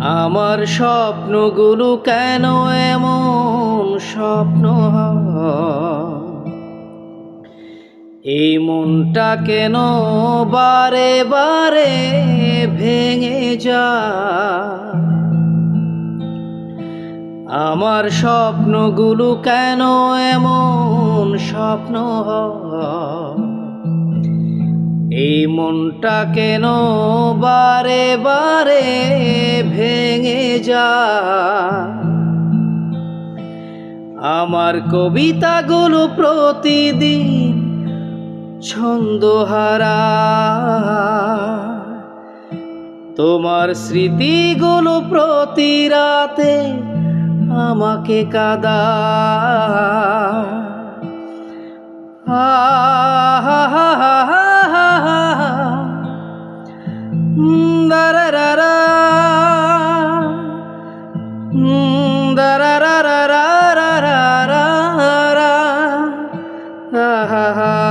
আমার স্বপ্নগুলো কেন এমন স্বপ্ন? এই মনটা কেন বারে বারে ভেঙে যা আমার স্বপ্নগুলো কেন এমন স্বপ্ন হয়? এই মনটা কেন বারে বারে ভেঙে যা আমার কবিতাগুলো প্রতিদিন ছন্দহারা তোমার স্মৃতিগুলো প্রতি রাতে আমাকে কাদা। ha ha.